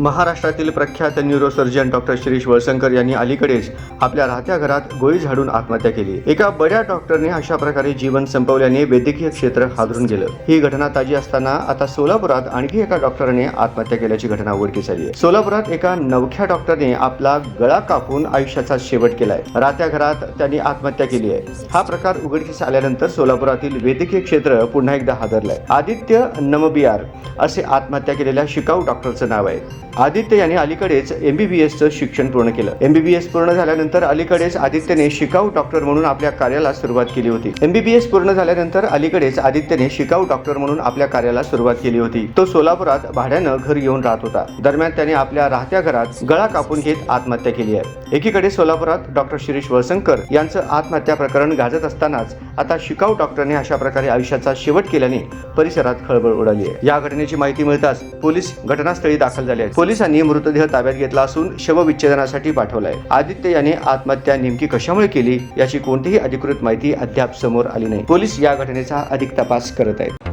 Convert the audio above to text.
महाराष्ट्रातील प्रख्यात neurosurgeon doctor Shirish Walsankar यांनी अलीकडेच आपल्या राहत्या घरात गोळी झाडून आत्महत्या केली. एका बड्या डॉक्टरने अशा प्रकारे जीवन संपवल्याने वैद्यकीय क्षेत्र हादरून गेलं. ही घटना ताजी असताना आता सोलापुरात आणखी एका डॉक्टरने आत्महत्या केल्याची घटना उघडकीस आली आहे सोलापुरात एका नवख्या डॉक्टरने आपला गळा कापून आयुष्याचा शेवट केलाय. राहत्या घरात त्यांनी आत्महत्या केली आहे. हा प्रकार उघडकीस आल्यानंतर सोलापुरातील वैद्यकीय क्षेत्र पुन्हा एकदा हादरलंय. आदित्य नमबियार असे आत्महत्या केलेल्या शिकाऊ डॉक्टरचं नाव आहे. आदित्य यांनी अलीकडेच एमबीबीएसचं शिक्षण पूर्ण केलं. एमबीबीएस पूर्ण झाल्यानंतर अलीकडेच आदित्यने शिकाऊ डॉक्टर म्हणून आपल्या कार्याला सुरुवात केली होती. एमबीबीएस पूर्ण झाल्यानंतर अलीकडेच आदित्यने शिकाऊ डॉक्टर म्हणून आपल्या कार्याला सुरुवात केली होती. तो सोलापुरात भाड्यानं घर येऊन राहत होता. दरम्यान त्याने आपल्या राहत्या घरात गळा कापून घेत आत्महत्या केली आहे. एकीकडे सोलापुरात डॉक्टर शिरीष वळसंकर यांचं आत्महत्या प्रकरण गाजत असतानाच आता शिकाऊ डॉक्टरने अशा प्रकारे आयुष्याचा शेवट केल्याने परिसरात खळबळ उडाली आहे. या घटनेची माहिती मिळताच पोलीस घटनास्थळी दाखल झाले आहेत. पोलिसांनी मृतदेह ताब्यात घेतला असून शवविच्छेदनासाठी पाठवलाय. आदित्य याने आत्महत्या नेमकी कशामुळे केली याची कोणतीही अधिकृत माहिती अद्याप समोर आली नाही. पोलीस या घटनेचा अधिक तपास करत आहेत.